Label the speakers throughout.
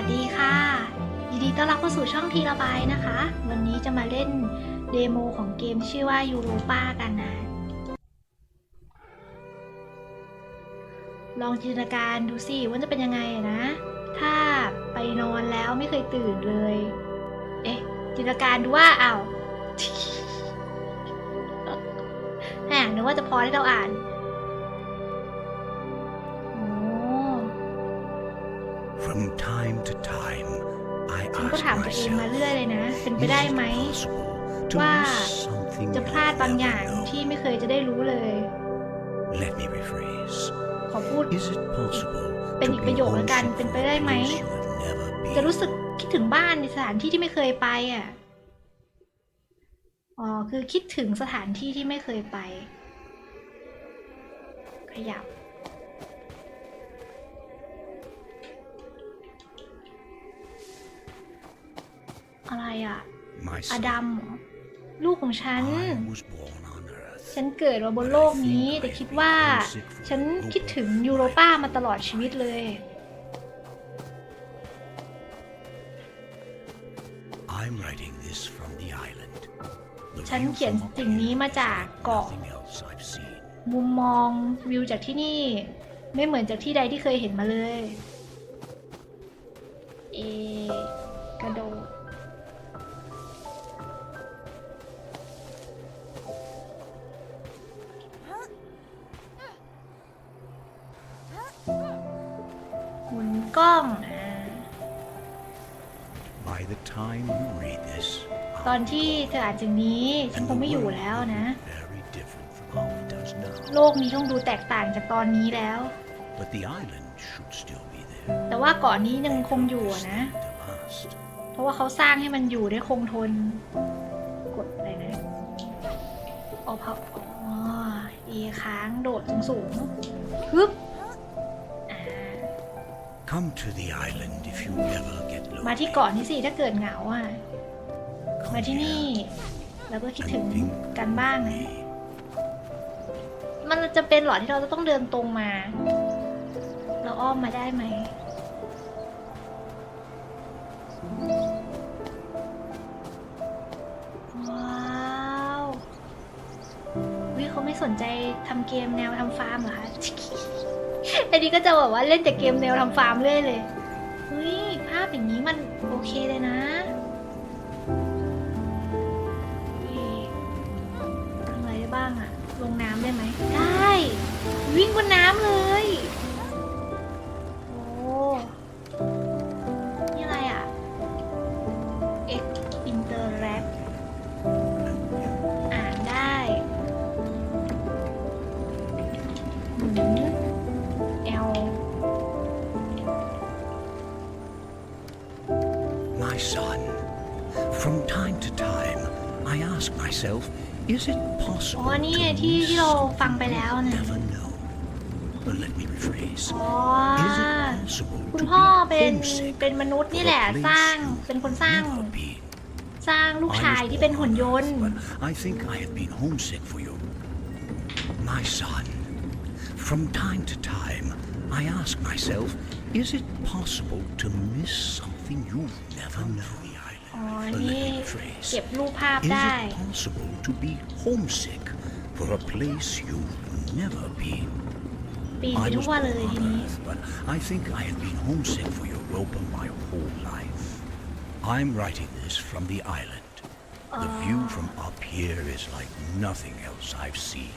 Speaker 1: วัสดีค่ะ ยินดีต้อนรับเข้าสู่ช่องทีระบายนะคะ วันนี้จะมาเล่นเดโมของเกมชื่อว่ายูโรปากันนะ ลองจินตนาการดูสิว่าจะเป็นยังไงนะ ถ้าไปนอนแล้วไม่เคยตื่นเลย เอ๊ะ จินตนาการดูว่าอ้าวแหมนึกว่าจะพอที่เราอ่าน ฉันก็
Speaker 2: ask
Speaker 1: ถามตัวเองมา
Speaker 2: myself,
Speaker 1: เรื่อยเลยนะ เป็นไป
Speaker 2: is
Speaker 1: ได้
Speaker 2: it
Speaker 1: ไหม
Speaker 2: possible to
Speaker 1: ว่า
Speaker 2: miss something
Speaker 1: จะพลาด
Speaker 2: you
Speaker 1: บาง
Speaker 2: never
Speaker 1: อย่าง
Speaker 2: know?
Speaker 1: ที่ไม่เคยจะได้รู้เลย
Speaker 2: Let me rephrase.
Speaker 1: ขอพูด
Speaker 2: Is it possible
Speaker 1: เป็น
Speaker 2: to
Speaker 1: อีก
Speaker 2: be
Speaker 1: ประโยคแล้วกัน
Speaker 2: homesick
Speaker 1: เป็นไป
Speaker 2: for a
Speaker 1: ได้ไหม
Speaker 2: place you have never been?
Speaker 1: จะรู้สึกคิดถึงบ้านในสถานที่ที่ไม่เคยไปอะ อ๋อ คือคิดถึงสถานที่ที่ไม่เคยไป ขยับ อะไรอะ
Speaker 2: My
Speaker 1: อ
Speaker 2: son,
Speaker 1: ดัมเหรอลูกของฉัน
Speaker 2: I was born on earth.
Speaker 1: ฉันเกิดมาบนโลกนี้ แต่คิดว่า ฉันคิดถึงยูโรป้ามาตลอดชีวิตเลย
Speaker 2: I'm writing this from the island. The
Speaker 1: ฉัน
Speaker 2: view
Speaker 1: เขียน
Speaker 2: from up
Speaker 1: สิ่งนี้
Speaker 2: here
Speaker 1: มาจาก
Speaker 2: is like
Speaker 1: เกาะ
Speaker 2: nothing else I've seen.
Speaker 1: มุมมองวิวจากที่นี่ ไม่เหมือนจากที่ใดที่เคยเห็นมาเลย เอกระโดด กล้องอ่า
Speaker 2: By the time you read this,
Speaker 1: ตอนที่เธออ่านสิ่งนี้ฉัน
Speaker 2: and
Speaker 1: ค
Speaker 2: the
Speaker 1: งไม่อยู่
Speaker 2: world
Speaker 1: แล้ว
Speaker 2: will
Speaker 1: นะ
Speaker 2: be very different from how it does now.
Speaker 1: โลกนี้ต้องดูแตกต่างจากตอนนี้แล้ว
Speaker 2: But the island should still be there.
Speaker 1: แต่ว่าเกาะนนี้ยังคงอยู่อะนะ
Speaker 2: To last.
Speaker 1: เพราะว่าเขาสร้างให้มันอยู่ได้คงทน กดอะไรนะออพับอ๋อเอค้างโดดสูงสูงๆ
Speaker 2: Come to the island if you ever get
Speaker 1: มา
Speaker 2: lonely.
Speaker 1: ที่เกาะนี้สิถ้าเกิดเหงาอะ
Speaker 2: Come
Speaker 1: มาที่นี่
Speaker 2: here
Speaker 1: แล้วก็คิดถึง
Speaker 2: and think
Speaker 1: กันบ้าง
Speaker 2: of
Speaker 1: นะ
Speaker 2: me.
Speaker 1: มันจะเป็นเหรอที่เราจะต้องเดินตรงมา เราอ้อมมาได้ไหม ว้าววิเขาไม่สนใจทำเกมแนวทำฟาร์มเหรอคะ อันนี้ก็จะแบบว่าเล่นแต่เกมแนวทำฟาร์มเรื่อยเลยเฮ้ยภาพอย่างนี้มันโอเคเลยนะทำอะไรได้บ้างอะลงน้ำได้ไหม ได้ วิ่งบนน้ำเลย
Speaker 2: myself, is it
Speaker 1: อ๋อ
Speaker 2: possible
Speaker 1: นี่
Speaker 2: to
Speaker 1: ไงที่
Speaker 2: miss
Speaker 1: ที่เราฟัง
Speaker 2: something
Speaker 1: ไปแล้วนะ
Speaker 2: never know? But let me rephrase.
Speaker 1: อ๋อ
Speaker 2: Is it possible
Speaker 1: คุณ
Speaker 2: to
Speaker 1: พ่อ
Speaker 2: be
Speaker 1: เป็น
Speaker 2: homesick
Speaker 1: เป็นมนุษย์
Speaker 2: for
Speaker 1: นี่
Speaker 2: a
Speaker 1: แหละ
Speaker 2: place
Speaker 1: สร้าง
Speaker 2: you've
Speaker 1: เป็นคนสร้าง
Speaker 2: never been?
Speaker 1: สร้างลูก
Speaker 2: I
Speaker 1: ชาย
Speaker 2: was
Speaker 1: ที่เป็น
Speaker 2: born
Speaker 1: หุ่น
Speaker 2: on
Speaker 1: ย
Speaker 2: Earth,
Speaker 1: นต์
Speaker 2: but I think I have been homesick for you. My son, from time to time, I ask myself, is it possible to miss something you've never known?
Speaker 1: อ๋อ
Speaker 2: But
Speaker 1: นี่
Speaker 2: let me rephrase.
Speaker 1: เก็บรูปภาพ
Speaker 2: Is
Speaker 1: ได้
Speaker 2: it possible to be homesick for a place you've never been?
Speaker 1: ปีนไป
Speaker 2: I
Speaker 1: ทั่
Speaker 2: was
Speaker 1: ว
Speaker 2: born
Speaker 1: เลยที
Speaker 2: on
Speaker 1: นี้
Speaker 2: Earth, but I think I have been homesick for Europa my whole life. I'm writing this from the island. The view from up here is like nothing else I've seen.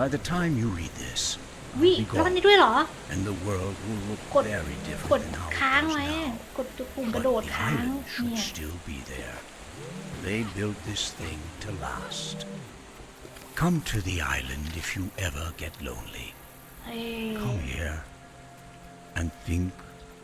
Speaker 2: By the time you read this,
Speaker 1: วิ
Speaker 2: I'll be
Speaker 1: แล้วมัน
Speaker 2: gone,
Speaker 1: นี้ด้วยเหรอ
Speaker 2: and the world will look
Speaker 1: กด
Speaker 2: very
Speaker 1: ก
Speaker 2: different
Speaker 1: ด
Speaker 2: than how
Speaker 1: ค้าง
Speaker 2: it
Speaker 1: ไว้
Speaker 2: does
Speaker 1: อะ
Speaker 2: now.
Speaker 1: กดปุ่มกระ
Speaker 2: But
Speaker 1: โดด
Speaker 2: the
Speaker 1: ค้าง
Speaker 2: island should
Speaker 1: เนี่ย
Speaker 2: still be there. They built this thing to last. Come to the island if you ever get lonely.
Speaker 1: เอ้ย
Speaker 2: Come here and think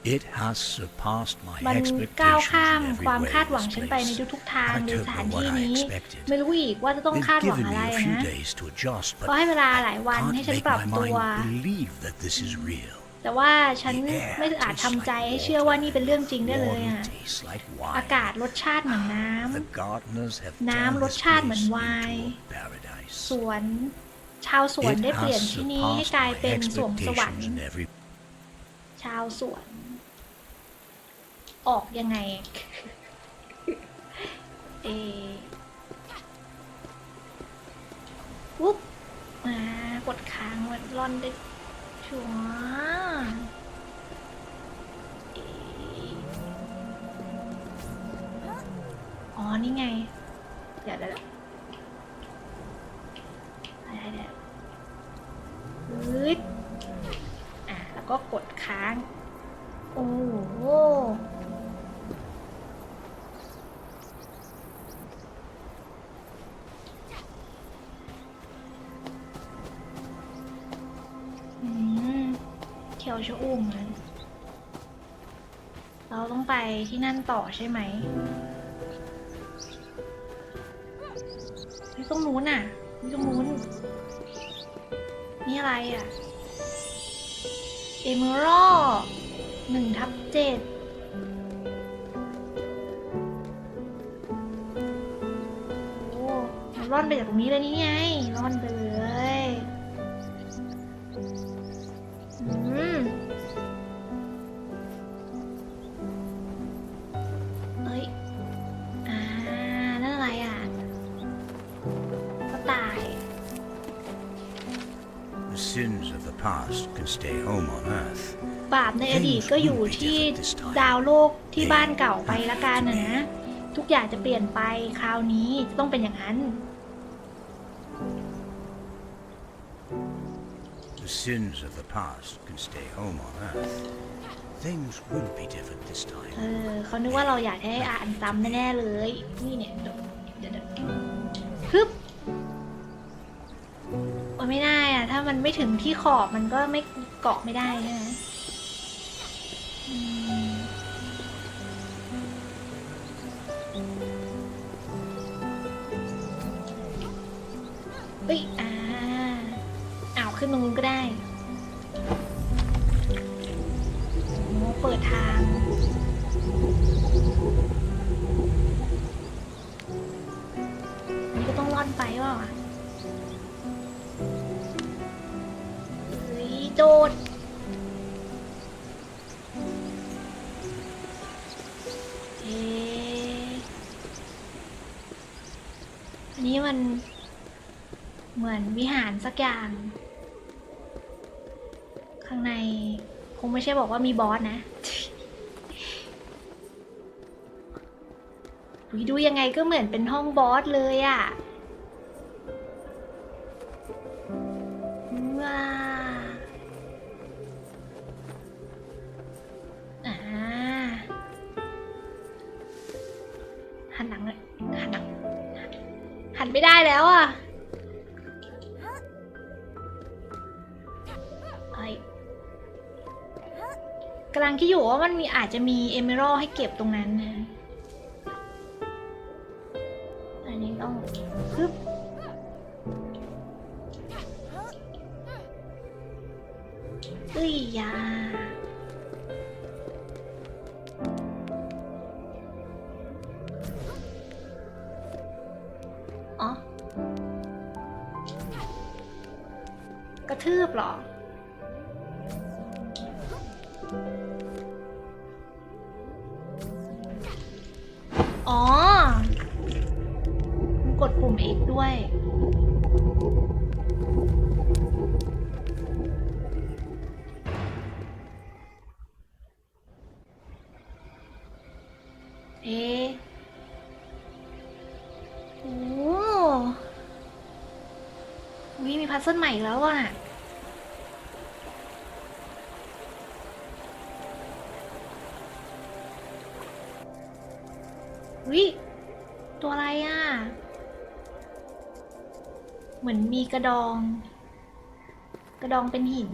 Speaker 2: it has surpassed my
Speaker 1: มัน
Speaker 2: expectations
Speaker 1: ก้าวข้าม
Speaker 2: in every
Speaker 1: ความ
Speaker 2: way
Speaker 1: คาดหวัง
Speaker 2: this
Speaker 1: ฉันไปใน
Speaker 2: place.
Speaker 1: ทุกๆทาง
Speaker 2: I
Speaker 1: ใน
Speaker 2: don't
Speaker 1: สถาน
Speaker 2: know
Speaker 1: ที่
Speaker 2: what I
Speaker 1: นี้
Speaker 2: expected.
Speaker 1: ไม่รู้อีกว่าจะต้อง
Speaker 2: They've
Speaker 1: คาดหวัง
Speaker 2: given
Speaker 1: อะไร
Speaker 2: me a
Speaker 1: อะ
Speaker 2: few
Speaker 1: นะ
Speaker 2: days to adjust, but
Speaker 1: ก็ให้เวลาหลาย
Speaker 2: I
Speaker 1: วันให้
Speaker 2: can't
Speaker 1: ฉัน
Speaker 2: make
Speaker 1: ปรับ
Speaker 2: my
Speaker 1: ตัว
Speaker 2: mind believe that this is real.
Speaker 1: แต่ว่าฉันไม่อาจทำใจให้เชื่อว่านี่เป็นเรื่องจริงได้เลย
Speaker 2: Water
Speaker 1: อะ
Speaker 2: tastes like
Speaker 1: อา
Speaker 2: wine.
Speaker 1: กาศรสชาติเหมือนน้
Speaker 2: The gardeners have
Speaker 1: น้ำ
Speaker 2: turned
Speaker 1: รส
Speaker 2: this
Speaker 1: ชาติเหมือน
Speaker 2: place
Speaker 1: ไวน์
Speaker 2: into a paradise. ำ
Speaker 1: สวน ชาวสวน
Speaker 2: It
Speaker 1: ได้เปลี่ยน
Speaker 2: has
Speaker 1: ที่นี้ให้
Speaker 2: surpassed
Speaker 1: กลาย
Speaker 2: my
Speaker 1: เป็นสวงสวรร
Speaker 2: expectations
Speaker 1: ค์
Speaker 2: in every
Speaker 1: ชาวสวน ออกยังไง เอวุ๊บมากดค้างมันร่อนได้ชัวอ๋อ นี่ไงเดี๋ยวเดี๋ยวเดี๋ยวได้ได้ปึ๊ดอะ แล้วก็กดค้าง โอ้ ชะอุ่มเลยเราต้องไปที่นั่นต่อใช่ไหมไม่ต้องนู้นอะไม่ต้องนู้น นี่อะไรอะ เอเมอรัลหนึ่งทับเจ็ดโอ้ร่อนไปจากตรงนี้เลยนี่ไง
Speaker 2: sins of the past can stay home on Earth.
Speaker 1: บาปในอดีตก็อยู่ที่ดาวโลกที่บ้านเก่าไปละกันนะนะ ทุกอย่างจะเปลี่ยนไปคราวนี้ต้องเป็นอย่างนั้น
Speaker 2: The sins of the past can stay home on Earth. Things will be different this
Speaker 1: เอ
Speaker 2: time.
Speaker 1: อเขานึกว่าเราอยากให้อ่านซ้ำแน่ๆเลย นี่เนี่ย มันไม่ถึงที่ขอบมันก็ไม่เกาะไม่ได้ใช่ไหมเฮ้ยอ่าอ้าวขึ้นตรงนู้นก็ได้โอ้เปิดทางอันนี้ก็ต้องร่อนไปเปล่า ช่บอกว่ามีบอสนะดูยังไงก็เหมือนเป็นห้องบอสเลยอะ่ะว้าอ่าหันหลังเลยหันหลังหันไม่ได้แล้วอะ่ะ ลังคิดอยู่ว่ามันมีอาจจะมีเอเมอรัลให้เก็บตรงนั้นนะ อันนี้ต้องฮึบเอ้ยยาอ๋อกระทืบเหรอ อ๋อ มันกดปุ่ม X ด้วย เอ๊โอ้วิมีพัซเซิลใหม่แล้วอะ วิตัวอะไรอะ เหมือนมีกระดอง กระดองเป็นหิน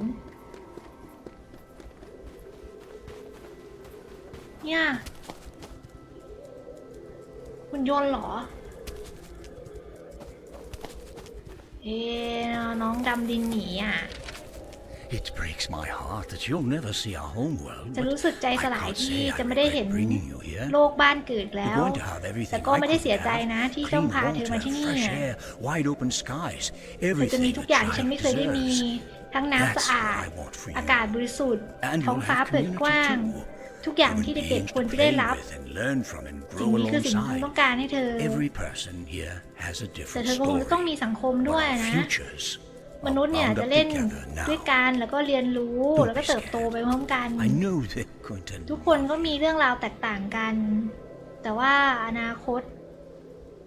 Speaker 1: เนี่ยคุณยนต์เหรอ เอ๊น้องดำดินหนีอะ
Speaker 2: It breaks my heart that you'll never see our home world.
Speaker 1: จะ
Speaker 2: but
Speaker 1: รู้สึกใจ
Speaker 2: I
Speaker 1: สลาย
Speaker 2: can't
Speaker 1: ที่
Speaker 2: say I
Speaker 1: จะไม่ได้เห็น
Speaker 2: regret bringing you here.
Speaker 1: โลกบ้านเกิดแล้
Speaker 2: You're
Speaker 1: ว
Speaker 2: going to have
Speaker 1: แต่
Speaker 2: everything
Speaker 1: ก็
Speaker 2: I
Speaker 1: ไม่ได้
Speaker 2: could
Speaker 1: เสียใจ
Speaker 2: have.
Speaker 1: นะที่ต้อ
Speaker 2: Clean
Speaker 1: งพาเธอมา
Speaker 2: water,
Speaker 1: ที่นี่
Speaker 2: fresh
Speaker 1: อะ
Speaker 2: air, wide open skies,
Speaker 1: เธอจะ
Speaker 2: everything
Speaker 1: มี
Speaker 2: a
Speaker 1: ทุกอย่างที่ฉัน
Speaker 2: child
Speaker 1: ไม่เคยได้มี
Speaker 2: deserves.
Speaker 1: ทั้งน้ำ
Speaker 2: That's
Speaker 1: สะอา
Speaker 2: what
Speaker 1: ด
Speaker 2: I want for you.
Speaker 1: อากาศบริสุทธิ์
Speaker 2: And
Speaker 1: ท้อง
Speaker 2: you'll
Speaker 1: ฟ้า
Speaker 2: have
Speaker 1: เปิด
Speaker 2: community
Speaker 1: กว้าง
Speaker 2: too.
Speaker 1: ทุกอย่าง
Speaker 2: human
Speaker 1: ที่เด็ก
Speaker 2: beings
Speaker 1: ๆควร
Speaker 2: to
Speaker 1: จะได้
Speaker 2: play
Speaker 1: รับ
Speaker 2: with and learn from and
Speaker 1: สิ่ง
Speaker 2: grow
Speaker 1: นี้คือสิ่งที่ฉัน
Speaker 2: alongside.
Speaker 1: ต้องการให้เธอ
Speaker 2: Every person here has a
Speaker 1: แต่
Speaker 2: different
Speaker 1: เธอก็คงจะต้องมี
Speaker 2: story.
Speaker 1: สังคม
Speaker 2: But
Speaker 1: ด้วย
Speaker 2: our
Speaker 1: นะ
Speaker 2: futures
Speaker 1: ม
Speaker 2: are
Speaker 1: นุษย์เนี่ย
Speaker 2: bound
Speaker 1: จะ
Speaker 2: up
Speaker 1: เล่น
Speaker 2: together
Speaker 1: ด้วย
Speaker 2: now.
Speaker 1: กันแล้วก็เรียนรู้
Speaker 2: Don't
Speaker 1: แล้วก็
Speaker 2: be
Speaker 1: เติบโต
Speaker 2: scared.
Speaker 1: ไปพร้อมกัน
Speaker 2: I know they're going to
Speaker 1: ทุกคนก็มีเรื่องราวแตกต่างกัน แต่ว่าอนาคต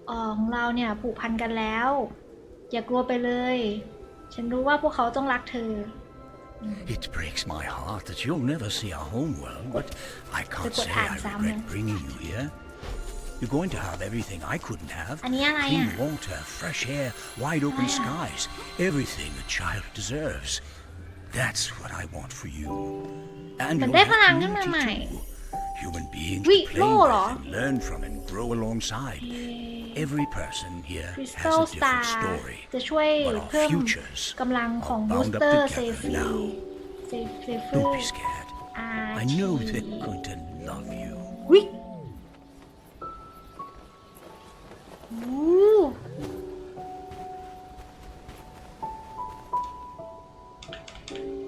Speaker 1: เอ่อของเราเนี่ยผูกพันกันแล้ว อย่ากลัวไปเลย ฉันรู้ว่าพวกเขาต้องรักเธอ
Speaker 2: It breaks my heart that you'll never see our home world, but I can't
Speaker 1: Look what
Speaker 2: say I
Speaker 1: hands I'm
Speaker 2: regret
Speaker 1: in.
Speaker 2: bringing you here. You're going to have everything I couldn't have.
Speaker 1: อันนี้อะไร
Speaker 2: Clean
Speaker 1: อ่ะ
Speaker 2: water, fresh air, wide open
Speaker 1: Ah, yeah.
Speaker 2: skies. Everything a child deserves. That's what I want for you. And
Speaker 1: เหมือน
Speaker 2: your
Speaker 1: ได้พลังขึ้นมา
Speaker 2: community
Speaker 1: ใหม่
Speaker 2: too. Human beings
Speaker 1: วิ
Speaker 2: to play
Speaker 1: โล่เหรอ
Speaker 2: with and learn from and grow alongside. Every person here
Speaker 1: คริส
Speaker 2: has
Speaker 1: ตัล
Speaker 2: a
Speaker 1: สตา
Speaker 2: different
Speaker 1: ร์
Speaker 2: story.
Speaker 1: จะช่วย
Speaker 2: But our
Speaker 1: เพิ่ม
Speaker 2: futures
Speaker 1: กำลังของ
Speaker 2: are
Speaker 1: บู
Speaker 2: bound
Speaker 1: ส
Speaker 2: up
Speaker 1: เตอร์ เซ
Speaker 2: together
Speaker 1: ฟี
Speaker 2: now.
Speaker 1: เซเซฟู
Speaker 2: Don't be scared.
Speaker 1: อา
Speaker 2: I know they're going to love you.
Speaker 1: วิโ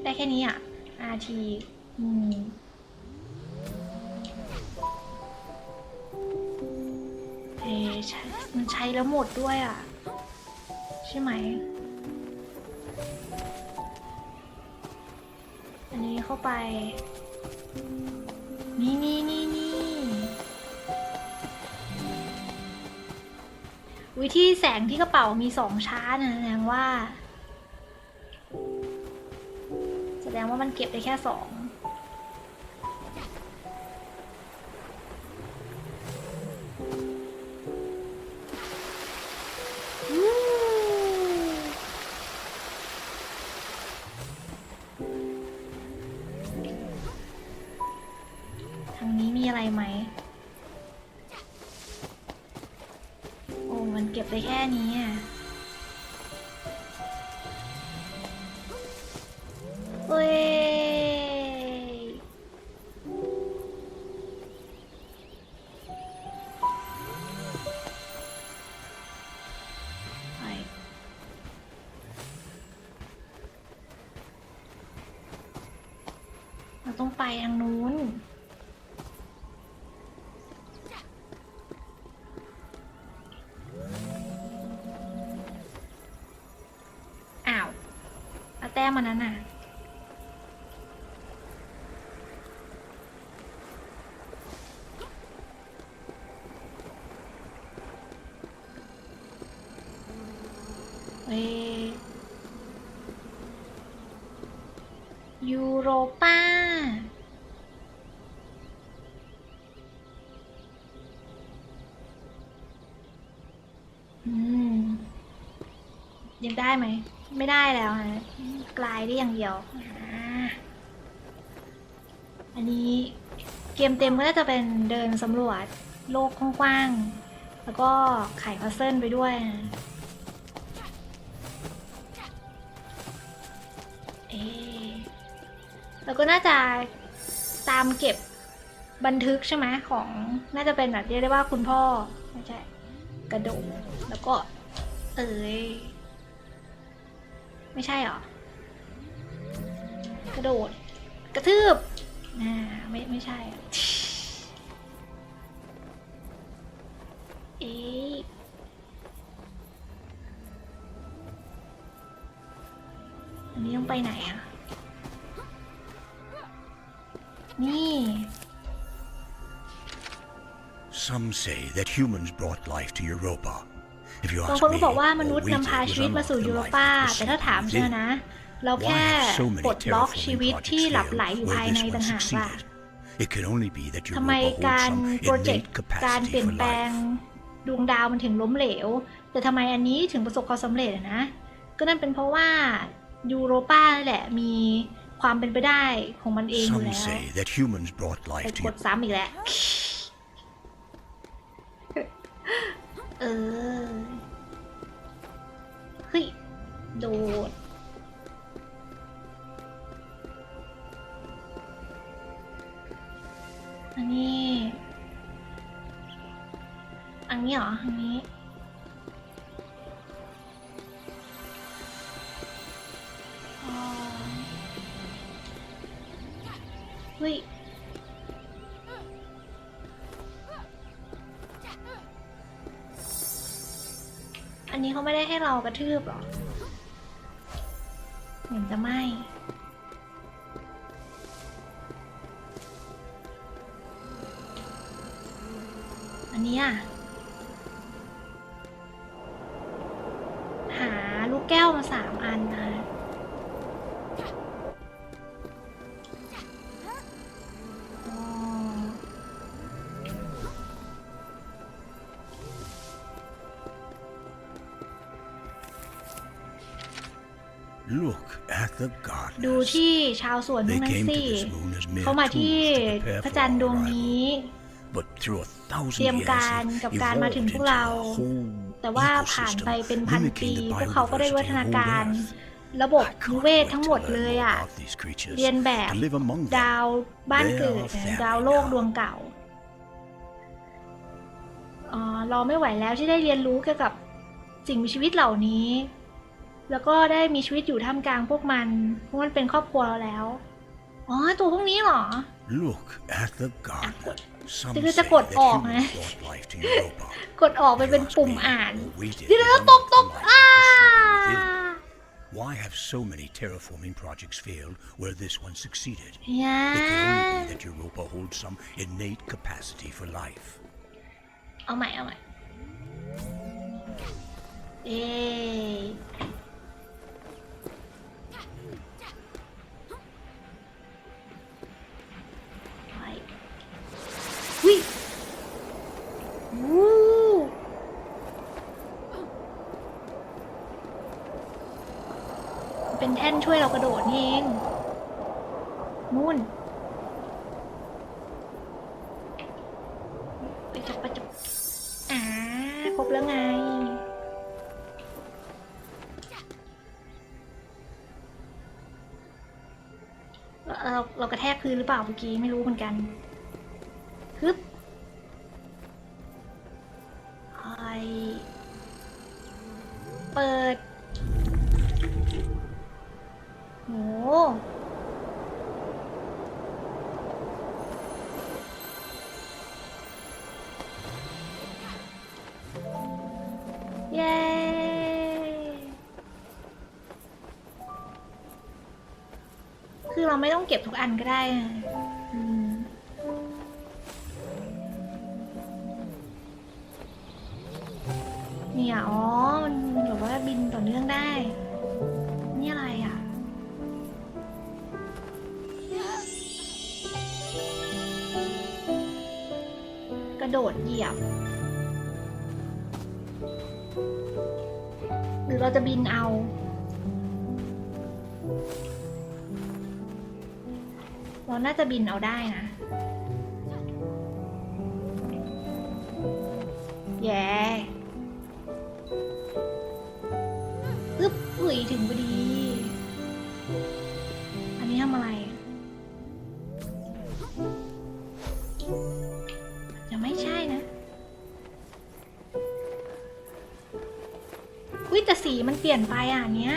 Speaker 1: ได้แค่นี้อะ RT อืมเอ๊ะใช้มันใช้แล้วหมดด้วยอะ ใช่ไหม อันนี้เข้าไป นี่นี่นี่ วิธีแสงที่กระเป๋ามีสองชั้นนะแสดงว่า แสดงว่ามันเก็บได้แค่สอง ทางนู้น อ้าวเอาแต้มมันนั้นน่ะ ไม่ได้แล้วฮะกลายได้อย่างเดียว อันนี้เกมเต็มก็น่าจะเป็นเดินสำรวจโลกกว้างๆ แล้วก็ไขพัซเซิลไปด้วยนะเอแล้วก็น่าจะตามเก็บบันทึกใช่ไหมของน่าจะเป็นแบบเรียกได้ว่าคุณพ่อ ไม่ใช่ กระโดดแล้วก็ เอ้ย ไม่ใช่หรอ กระโดด กระทืบอ่าไม่ไม่ใช่อะเอ๊ะอันนี้ต้องไปไหนอะ นี่
Speaker 2: Some say that humans brought life to Europa. If you
Speaker 1: บาง
Speaker 2: ask
Speaker 1: คนก็
Speaker 2: me,
Speaker 1: บอกว่ามนุษ
Speaker 2: all
Speaker 1: ย์
Speaker 2: we
Speaker 1: นำ
Speaker 2: did
Speaker 1: พา
Speaker 2: was
Speaker 1: ชีวิตมา
Speaker 2: unlock
Speaker 1: สู่
Speaker 2: the
Speaker 1: ยูโร
Speaker 2: life
Speaker 1: ป้า
Speaker 2: that
Speaker 1: แต่ถ้า
Speaker 2: proceeded
Speaker 1: ถามเธอ
Speaker 2: within.
Speaker 1: นะ เราแค่
Speaker 2: Why have so many
Speaker 1: ปลดล็อก
Speaker 2: terraforming
Speaker 1: ชีวิต
Speaker 2: projects
Speaker 1: ที่หลับ
Speaker 2: failed
Speaker 1: ไหลอยู่
Speaker 2: where
Speaker 1: ภายใน
Speaker 2: this
Speaker 1: ต่าง
Speaker 2: one
Speaker 1: หากล่ะ
Speaker 2: succeeded? It can only be that
Speaker 1: ทำไม
Speaker 2: Europa
Speaker 1: การ
Speaker 2: holds
Speaker 1: โปร
Speaker 2: some
Speaker 1: เจก
Speaker 2: innate
Speaker 1: ต์การเปลี่
Speaker 2: capacity
Speaker 1: ยน
Speaker 2: for
Speaker 1: แปลง
Speaker 2: life.
Speaker 1: ดวงดาวมันถึงล้มเหลว แต่ทำไมอันนี้ถึงประสบความสำเร็จอะนะ ก็นั่นเป็นเพราะว่ายูโรป้านั่นแหละมีความเป็นไปได้ของมันเองอยู่
Speaker 2: Some
Speaker 1: แล้ว
Speaker 2: say that humans brought
Speaker 1: ไป
Speaker 2: life to
Speaker 1: กดซ้ำอีกแล้ว เออ เฮ้ย โดด อันนี้ อันนี้เหรอ อันนี้อ๋อเฮ้ยันนี้เขาไม่ได้ให้เรากระทืบหรอเหมือนจะไม่ ที่ชาวสวนพว
Speaker 2: They
Speaker 1: กนั้น
Speaker 2: came
Speaker 1: สิ
Speaker 2: to this moon as mere
Speaker 1: เขามาที่
Speaker 2: tools to prepare
Speaker 1: พระ
Speaker 2: for
Speaker 1: จันทร์ดวง
Speaker 2: our
Speaker 1: นี้
Speaker 2: arrival. But through a
Speaker 1: เตรีย
Speaker 2: thousand
Speaker 1: ม
Speaker 2: years,
Speaker 1: การ
Speaker 2: they've
Speaker 1: กับการมา
Speaker 2: evolved
Speaker 1: ถึงพ
Speaker 2: into
Speaker 1: วกเรา
Speaker 2: a whole
Speaker 1: แต่ว่าผ่านไปเป็น
Speaker 2: ecosystem
Speaker 1: พันปี
Speaker 2: mimicking the
Speaker 1: พวกเขาก็ได้วิวัฒนา
Speaker 2: biodiversity of
Speaker 1: การ
Speaker 2: whole Earth.
Speaker 1: ระบบ
Speaker 2: I
Speaker 1: นิ
Speaker 2: can't
Speaker 1: เวศ
Speaker 2: wait
Speaker 1: ทั้ง
Speaker 2: to
Speaker 1: หมด
Speaker 2: learn
Speaker 1: เลย
Speaker 2: more
Speaker 1: อะ
Speaker 2: about these creatures,
Speaker 1: เรียนแบบ
Speaker 2: to live among them.
Speaker 1: ดาวบ้านเกิด
Speaker 2: They are
Speaker 1: ดาวโลก
Speaker 2: family
Speaker 1: ดวงเก่าอ๋อเราไม่ไหวแล้วที่ได้เรียนรู้เกี่ยวกับสิ่งมีชีวิตเหล่านี้ แล้วก็ได้มีชีวิตอยู่ท่ามกลางพวกมัน เพราะมันเป็นครอบครัวเราแล้ว อ๋อ ตัวพวกนี้เหรอ
Speaker 2: Look at the garden. Some
Speaker 1: จะ
Speaker 2: say
Speaker 1: กด
Speaker 2: that
Speaker 1: ออก
Speaker 2: humans
Speaker 1: นะ
Speaker 2: brought life to Europa.
Speaker 1: กดออกไปเป็น
Speaker 2: Whereas
Speaker 1: ปุ่ม
Speaker 2: we
Speaker 1: อ่าน
Speaker 2: waited
Speaker 1: เดี๋ยว
Speaker 2: long
Speaker 1: ๆตกตก
Speaker 2: for life
Speaker 1: อ้า
Speaker 2: to seep within. Why have so many terraforming projects failed where this one succeeded?
Speaker 1: ย่า
Speaker 2: It can only be that Europa holds some innate capacity for life.
Speaker 1: เอาใหม่เอาใหม่เอ๊ นี่เอง นู่นไปจับไปจับอ่าครบแล้วไงเราเราเรากระแทกพื้นหรือเปล่าเมื่อกี้ไม่รู้เหมือนกัน เราไม่ต้องเก็บทุกอันก็ได้อะ เราน่าจะบินเอาได้นะ แย่อึ๊บอุ้ยถึงพอดี อันนี้ทำอะไร จะไม่ใช่นะอุ้ยแต่สีมันเปลี่ยนไปอะเนี้ย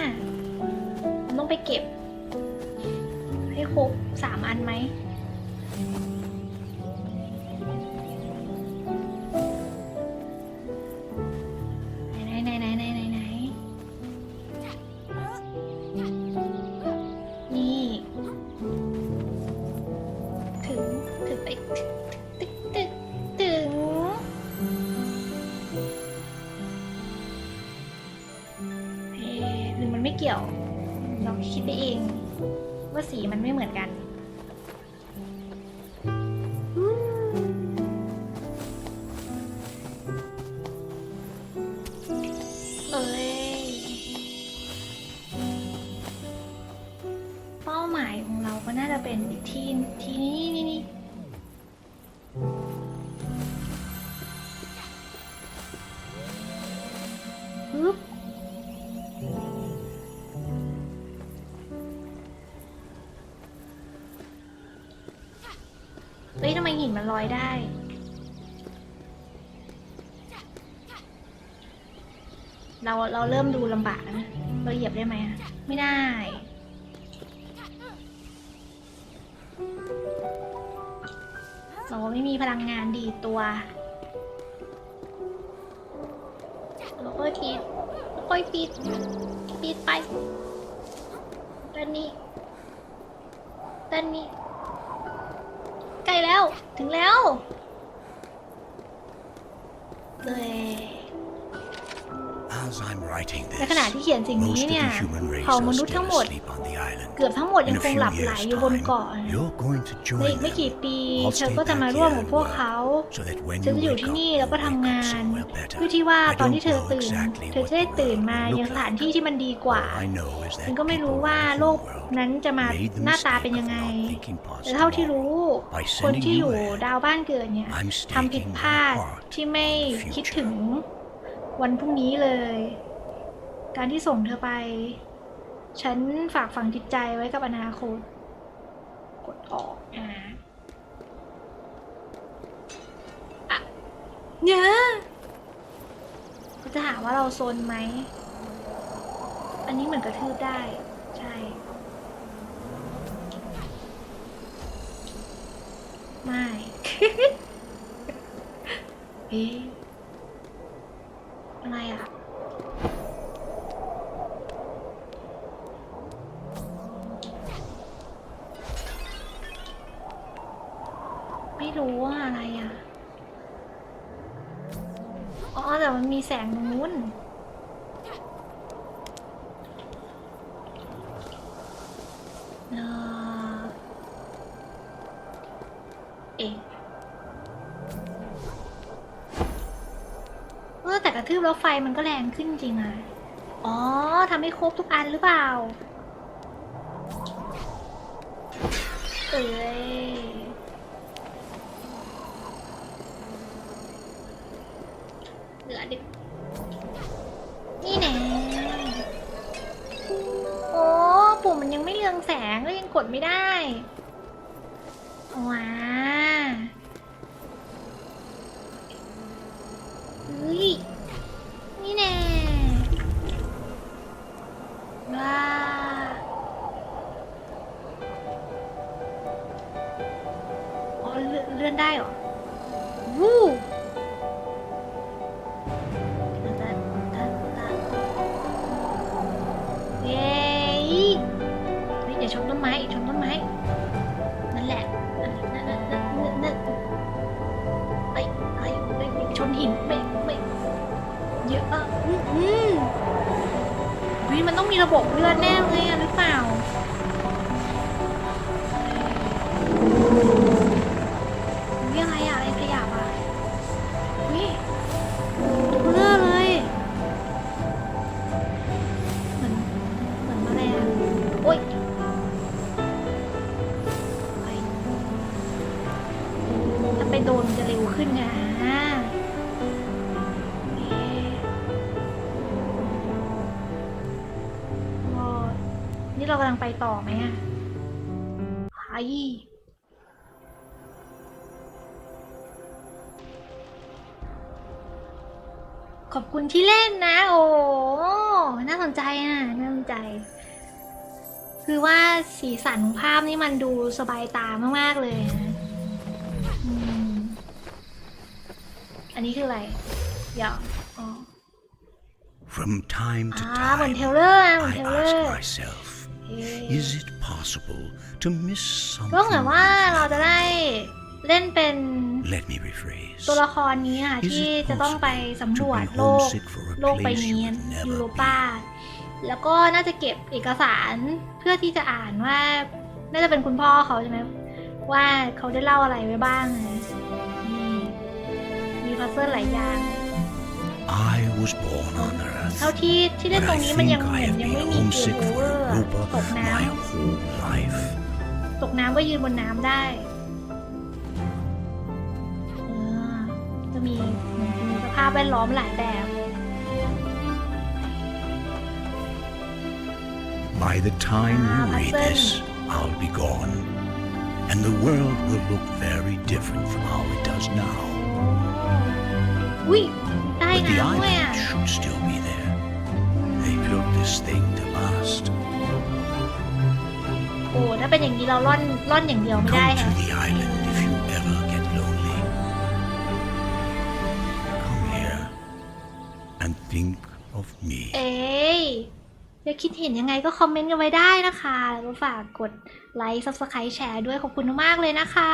Speaker 1: ตึกตึกถึงเอ๊ะหรือมันไม่เกี่ยว เราคิดไปเอง ว่าสีมันไม่เหมือนกัน ลอยได้ เราเราเริ่มดูลำบากนะ เราเหยียบได้ไหมอะไม่ได้ เราไม่มีพลังงานดีตัวเราก็คิดคอยปีดปีดไปด้านนี้ด้านนี้ ใกล้แล้ว ถึงแล้วเลย ในขณะ
Speaker 2: this,
Speaker 1: ที่เขียนสิ่งนี้
Speaker 2: most of
Speaker 1: เนี่ย
Speaker 2: the human race
Speaker 1: เผ่าม
Speaker 2: are
Speaker 1: นุษย์ทั้ง
Speaker 2: still
Speaker 1: หมด
Speaker 2: asleep on the island.
Speaker 1: เกือบทั้งหมดยัง
Speaker 2: In a
Speaker 1: คง
Speaker 2: few
Speaker 1: หลับไหล
Speaker 2: years'
Speaker 1: อยู่บน
Speaker 2: time,
Speaker 1: เกาะ
Speaker 2: you're going to
Speaker 1: ใน
Speaker 2: join
Speaker 1: อีกไม่กี่
Speaker 2: them
Speaker 1: ปี
Speaker 2: I'll
Speaker 1: เธอ
Speaker 2: stay
Speaker 1: ก็จะมา
Speaker 2: back
Speaker 1: ร่วม
Speaker 2: here
Speaker 1: กับ
Speaker 2: and
Speaker 1: พวก
Speaker 2: work,
Speaker 1: เขา
Speaker 2: so that when
Speaker 1: ฉัน
Speaker 2: you
Speaker 1: จะอยู่
Speaker 2: wake
Speaker 1: ที่
Speaker 2: up,
Speaker 1: นี่
Speaker 2: you'll
Speaker 1: แล้วก็ทำ
Speaker 2: wake
Speaker 1: งา
Speaker 2: up
Speaker 1: น
Speaker 2: somewhere better.
Speaker 1: เพื่อที่ว่า
Speaker 2: I
Speaker 1: ตอนที่
Speaker 2: don't
Speaker 1: เธอ
Speaker 2: know
Speaker 1: ตื่น
Speaker 2: exactly
Speaker 1: เธอ
Speaker 2: what
Speaker 1: จะได้
Speaker 2: the
Speaker 1: ตื่น
Speaker 2: world
Speaker 1: มา
Speaker 2: will
Speaker 1: ยัง
Speaker 2: look
Speaker 1: สถาน
Speaker 2: like.
Speaker 1: ที่ที่มันดีกว่า
Speaker 2: All I know is
Speaker 1: ฉัน
Speaker 2: that
Speaker 1: ก็ไม่รู้
Speaker 2: people
Speaker 1: ว่า
Speaker 2: in the
Speaker 1: โลก
Speaker 2: world
Speaker 1: นั้นจะมา
Speaker 2: made the
Speaker 1: หน้าตา
Speaker 2: mistake
Speaker 1: เป็นยัง
Speaker 2: of
Speaker 1: ไง
Speaker 2: not thinking past
Speaker 1: แต่เท่าที่รู้
Speaker 2: By
Speaker 1: คน
Speaker 2: sending
Speaker 1: ที่
Speaker 2: you
Speaker 1: อยู่
Speaker 2: there,
Speaker 1: ดาวบ้านเกิดเนี่ย
Speaker 2: I'm
Speaker 1: ทำผิด
Speaker 2: staking
Speaker 1: พลา
Speaker 2: my
Speaker 1: ด
Speaker 2: heart
Speaker 1: ที่ไม่
Speaker 2: for the
Speaker 1: คิด
Speaker 2: future.
Speaker 1: ถึง วันพรุ่งนี้เลย การที่ส่งเธอไป ฉันฝากฝังจิตใจไว้กับอนาคต กดออกอ่าอะเนี่ยเขาจะหาว่าเราโซนไหม อันนี้เหมือนกระทืบได้ ใช่ ไม่ เอ๊ะ อะไรอะไม่รู้ว่าอะไรอะ อ๋อ แต่มันมีแสงนู้น เอ่อเอ๊ะเออ แต่กระทืบแล้วไฟมันก็แรงขึ้นจริงอะ อ๋อทำให้ครบทุกอันหรือเปล่า เอ้ยเหลือดึกนี่แน่โอ้ปุ่มมันยังไม่เรืองแสงก็ยังกดไม่ได้ว้าเฮ้ย ฮ้ยมันต้องมีระบเลือดแน่ากำลังไปต่อไหมอะไปขอบคุณที่เล่นนะ โอ้น่าสนใจอะน่าสนใจ คือว่าสีสันของภาพนี่มันดูสบายตามาก ๆ เลยนะอืมอันนี้คืออะไรเดี๋ยวอ๋อ
Speaker 2: From time to
Speaker 1: อ่าเหมือน
Speaker 2: time,
Speaker 1: เทเลอร์อะเหมือน
Speaker 2: I
Speaker 1: เทเลอ
Speaker 2: ask
Speaker 1: ร์
Speaker 2: myself,
Speaker 1: เอ๊ะ
Speaker 2: is it possible to miss
Speaker 1: ก็เหมือน
Speaker 2: something?
Speaker 1: ว่าเราจะได้เล่นเป็น
Speaker 2: Let me rephrase.
Speaker 1: ตัวละครนี้อะ
Speaker 2: Is
Speaker 1: ที่
Speaker 2: it
Speaker 1: จะต้องไป
Speaker 2: possible
Speaker 1: สำรวจ
Speaker 2: to be
Speaker 1: โลก
Speaker 2: homesick for a
Speaker 1: โลกใบ
Speaker 2: place
Speaker 1: นี้
Speaker 2: you would never
Speaker 1: ยูโร
Speaker 2: be?
Speaker 1: ปาแล้วก็น่าจะเก็บเอกสารเพื่อที่จะอ่านว่า น่าจะเป็นคุณพ่อเขาใช่ไหมว่าเขาได้เล่าอะไรไว้บ้างนะนี่มีพัซเซิลหลายอย่าง
Speaker 2: I was born on Earth.
Speaker 1: เท่าที่ที่เล่น
Speaker 2: But
Speaker 1: ตรง
Speaker 2: I
Speaker 1: นี้มัน
Speaker 2: think
Speaker 1: ยังเห
Speaker 2: I
Speaker 1: มือน
Speaker 2: have
Speaker 1: ยัง
Speaker 2: been
Speaker 1: ไม่มีเกม
Speaker 2: homesick
Speaker 1: โอเวอ
Speaker 2: for
Speaker 1: ร์
Speaker 2: Europa
Speaker 1: ตกน้
Speaker 2: my whole life. ำ
Speaker 1: ตกน้ำก็ยืนบนน้ำได้เออจะมีมีสภาพแวดล้อมหลายแบบ
Speaker 2: By the time
Speaker 1: Ah,
Speaker 2: you read
Speaker 1: Hudson.
Speaker 2: this, I'll be gone. And the world will look very different from how it does now.
Speaker 1: อุ้ย ใต้
Speaker 2: But the
Speaker 1: น้ำด้วยอะ
Speaker 2: island should still be there. They built this thing to last.
Speaker 1: โอ้ถ้าเป็นอย่างนี้เราล่อนล่อนอย่างเดียวไม่ได้
Speaker 2: Come
Speaker 1: ค่ะ
Speaker 2: to the island if you ever get lonely. Come here and think of me.
Speaker 1: เอ้ยเดี๋ยวคิดเห็นยังไงก็คอมเมนต์กันไว้ได้นะคะ แล้วก็ฝากกดไลค์ subscribe แชร์ด้วยขอบคุณมากๆเลยนะคะ